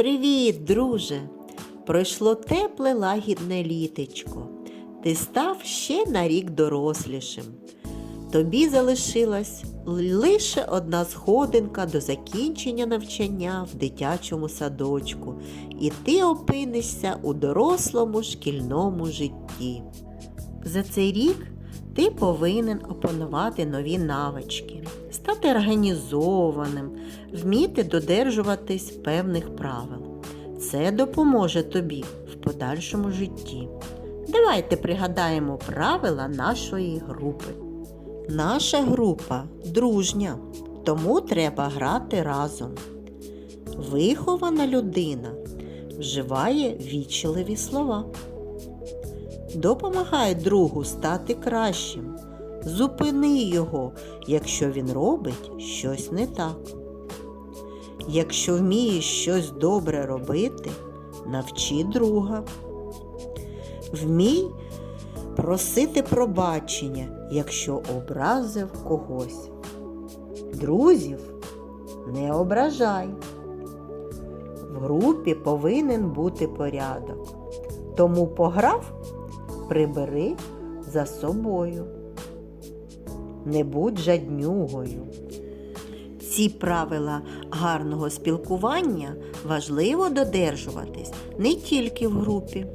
Привіт, друже! Пройшло тепле лагідне літечко. Ти став ще на рік дорослішим. Тобі залишилась лише одна сходинка до закінчення навчання в дитячому садочку, і ти опинишся у дорослому шкільному житті. За цей рік ти повинен опанувати нові навички, стати організованим, вміти додержуватись певних правил. Це допоможе тобі в подальшому житті. Давайте пригадаємо правила нашої групи. Наша група дружня, тому треба грати разом. Вихована людина вживає вічливі слова. Допомагай другу стати кращим. Зупини його, якщо він робить щось не так. Якщо вмієш щось добре робити, навчи друга. Вмій просити пробачення, якщо образив когось. Друзів не ображай. В групі повинен бути порядок. Тому пограв, прибери за собою. Не будь жаднюгою. Ці правила гарного спілкування важливо додержуватись не тільки в групі.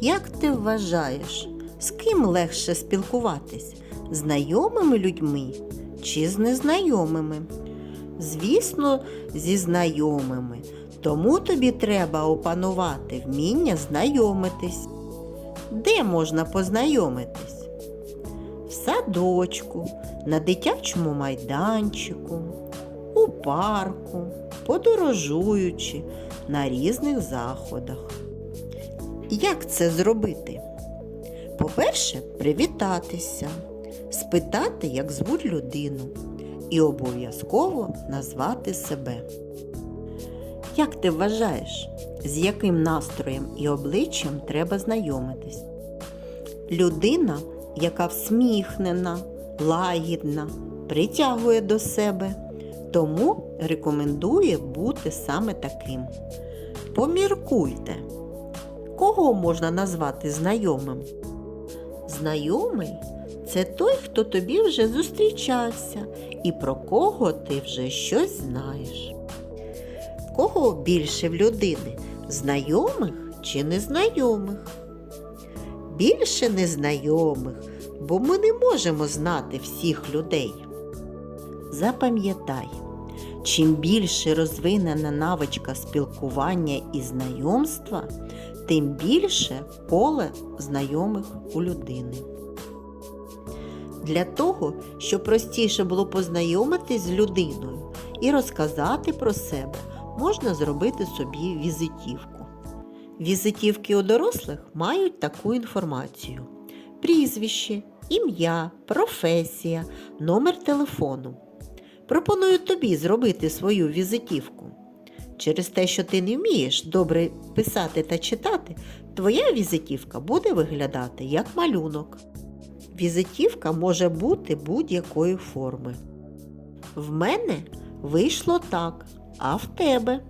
Як ти вважаєш, з ким легше спілкуватись? Знайомими людьми чи з незнайомими? Звісно, зі знайомими. Тому тобі треба опанувати вміння знайомитись. Де можна познайомитись? В садочку, на дитячому майданчику, у парку, подорожуючи на різних заходах. Як це зробити? По-перше, привітатися, спитати, як звуть людину, і обов'язково назвати себе. Як ти вважаєш, з яким настроєм і обличчям треба знайомитись? Людина, яка всміхнена, лагідна, притягує до себе, тому рекомендує бути саме таким. Поміркуйте, кого можна назвати знайомим? Знайомий це той, хто тобі вже зустрічався і про кого ти вже щось знаєш. Кого більше в людини? Знайомих чи незнайомих? Більше незнайомих, бо ми не можемо знати всіх людей. Запам'ятай, чим більше розвинена навичка спілкування і знайомства, тим більше поле знайомих у людини. Для того, щоб простіше було познайомитись з людиною і розказати про себе, можна зробити собі візитівку. Візитівки у дорослих мають таку інформацію: прізвище, ім'я, професія, номер телефону. Пропоную тобі зробити свою візитівку. Через те, що ти не вмієш добре писати та читати, твоя візитівка буде виглядати як малюнок. Візитівка може бути будь-якої форми. В мене вийшло так, а в тебе.